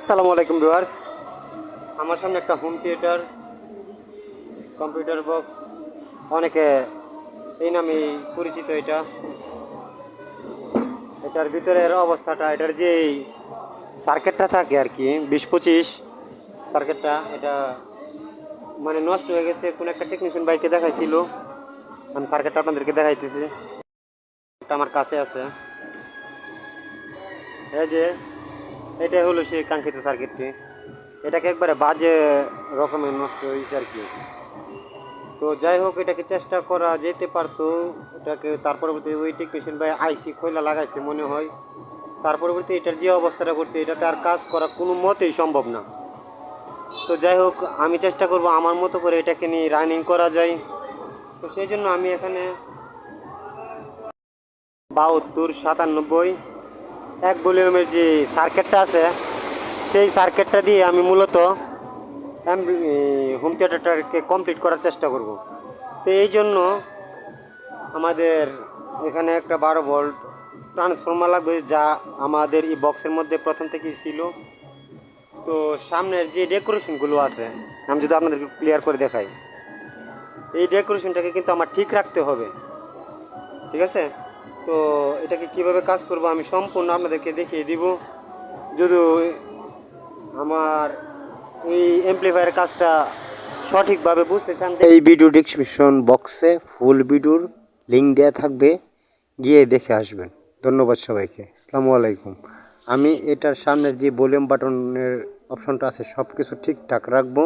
আসসালামু আলাইকুম ভিউয়ার্স। আমার সামনে একটা হোম থিয়েটার কম্পিউটার বক্স অনেকে এই নামেই পরিচিত এটা। এটার ভিতরের অবস্থাটা, এটার যে সার্কিটটা থাকে আর কি, বিশ পঁচিশ সার্কিটটা এটা মানে নষ্ট হয়ে গেছে। কোন একটা টেকনিশিয়ান বাইকে দেখাইছিল। আমি সার্কিটটা আপনাদেরকে দেখাইতেছি। এটা আমার কাছে আছে। এই যে এটা হলো সেই কাঙ্ক্ষিত সার্কিটটি এটাকে একবারে বাজে রকমের নষ্ট হয়েছে আর কি। তো যাই হোক, এটাকে চেষ্টা করা যেতে পারতো। এটাকে তার পরবর্তী ওই টেকনিশিয়ান ভাই আইসি খোলা লাগাইছে মনে হয়। তার পরবর্তী এটার যে অবস্থাটা করছে, এটাতে আর কাজ করা কোনো মতেই সম্ভব না। তো যাই হোক, আমি চেষ্টা করব আমার মতো করে এটাকে নিয়ে রানিং করা যায়। তো সেই জন্য আমি এখানে বাহাত্তর সাতানব্বই এক ভলিউমের যে সার্কেটটা আছে, সেই সার্কেটটা দিয়ে আমি মূলত হোম থিয়েটারটাকে কমপ্লিট করার চেষ্টা করব। তো এই জন্য আমাদের এখানে একটা বারো ভোল্ট ট্রান্সফর্মার লাগবে, যা আমাদের এই বক্সের মধ্যে প্রথম থেকেই ছিল। তো সামনের যে ডেকোরেশনগুলো আছে, আমি যদি আপনাদেরকে ক্লিয়ার করে দেখাই, এই ডেকোরেশনটাকে কিন্তু আমার ঠিক রাখতে হবে। ঠিক আছে? তো এটাকে কীভাবে কাজ করব আমি সম্পূর্ণ আপনাদেরকে দেখিয়ে দিব। যদি আমার এই এমপ্লিফায়ারের কাজটা সঠিকভাবে বুঝতে চান, এই ভিডিও ডিসক্রিপশন বক্সে ফুল ভিডিওর লিঙ্ক দেওয়া থাকবে, গিয়ে দেখে আসবেন। ধন্যবাদ সবাইকে। আসসালামু আলাইকুম। আমি এটার সামনের যে ভলিউম বাটনের অপশনটা আছে সব কিছু ঠিকঠাক রাখব।